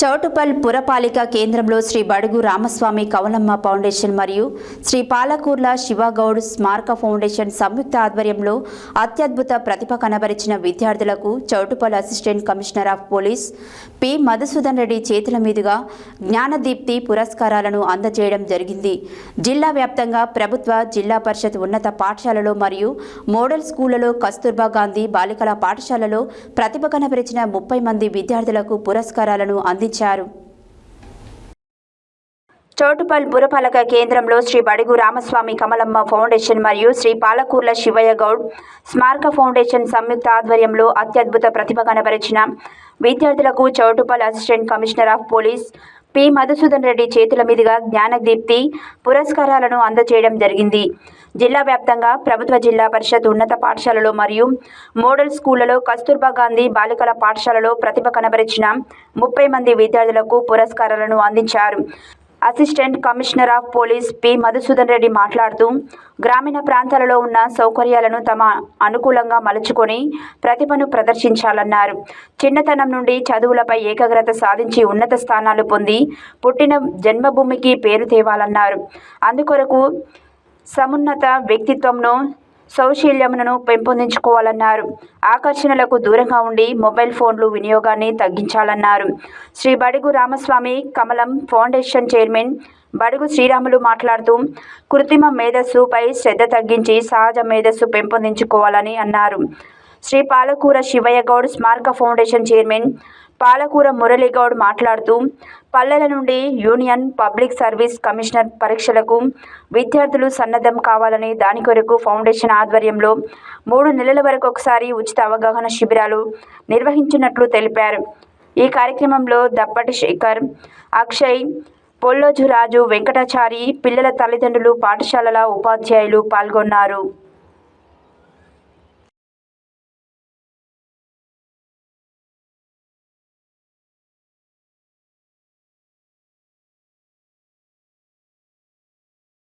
చౌటుపల్ పురపాలిక కేంద్రంలో శ్రీ బడుగు రామస్వామి కవలమ్మ ఫౌండేషన్ మరియు శ్రీ పాలకూర్ల శివగౌడ్ స్మారక ఫౌండేషన్ సంయుక్త ఆధ్వర్యంలో అత్యద్భుత ప్రతిభ కనబరిచిన విద్యార్థులకు Choutuppal assistant commissioner of police P. Madhusudan Reddy చేతుల మీదుగా జ్ఞానదీప్తి పురస్కారాలను అందజేయడం జరిగింది. జిల్లా వ్యాప్తంగా ప్రభుత్వ జిల్లా పరిషత్ ఉన్నత పాఠశాలలో మరియు మోడల్ స్కూళ్ళలో కస్తూర్బా గాంధీ బాలికల పాఠశాలలో ప్రతిభ కనబరిచిన ముప్పై మంది విద్యార్థులకు పురస్కారాలను అంది అందించారు చోటుపల్ పురపాలక కేంద్రంలో శ్రీ బడుగు రామస్వామి కమలమ్మ ఫౌండేషన్ మరియు శ్రీ పాలకూర్ల శివయ్య గౌడ్ స్మారక ఫౌండేషన్ సంయుక్త ఆధ్వర్యంలో అత్యద్భుత ప్రతిభ కనబరిచిన విద్యార్థులకు Choutuppal assistant commissioner of police P. Madhusudan Reddy చేతుల మీదుగా జ్ఞానదీప్తి పురస్కారాలను అందజేయడం జరిగింది. జిల్లా వ్యాప్తంగా ప్రభుత్వ జిల్లా పరిషత్ ఉన్నత పాఠశాలలో మరియు మోడల్ స్కూళ్ళలో కస్తూర్బా గాంధీ బాలికల పాఠశాలలో ప్రతిభ కనబరిచిన ముప్పై మంది విద్యార్థులకు పురస్కారాలను అందించారు. Assistant commissioner of police P. Madhusudan Reddy మాట్లాడుతూ గ్రామీణ ప్రాంతాలలో ఉన్న సౌకర్యాలను తమ అనుకూలంగా మలుచుకొని ప్రతిభను ప్రదర్శించాలన్నారు. చిన్నతనం నుండి చదువులపై ఏకాగ్రత సాధించి ఉన్నత స్థానాలు పొంది పుట్టిన జన్మభూమికి పేరు తేవాలన్నారు. అందుకొరకు సమున్నత వ్యక్తిత్వంను సౌశీల్యములను పెంపొందించుకోవాలన్నారు. ఆకర్షణలకు దూరంగా ఉండి మొబైల్ ఫోన్లు వినియోగాన్ని తగ్గించాలన్నారు. శ్రీ బడుగు రామస్వామి కమలం ఫౌండేషన్ చైర్మన్ బడుగు శ్రీరాములు మాట్లాడుతూ కృత్రిమ మేధస్సుపై శ్రద్ధ తగ్గించి సహజ మేధస్సు పెంపొందించుకోవాలని అన్నారు. శ్రీ పాలకూర శివయ్య గౌడ్ స్మారక ఫౌండేషన్ చైర్మన్ పాలకూర మురళీగౌడ్ మాట్లాడుతూ పల్లెల నుండి యూనియన్ పబ్లిక్ సర్వీస్ కమిషనర్ పరీక్షలకు విద్యార్థులు సన్నద్ధం కావాలని దాని కొరకు ఫౌండేషన్ ఆధ్వర్యంలో మూడు నెలల వరకు ఒకసారి ఉచిత అవగాహన శిబిరాలు నిర్వహించినట్లు తెలిపారు. ఈ కార్యక్రమంలో దప్పటి శేఖర్ అక్షయ్ పొల్లోజు రాజు వెంకటాచారి పిల్లల తల్లిదండ్రులు పాఠశాలల ఉపాధ్యాయులు పాల్గొన్నారు.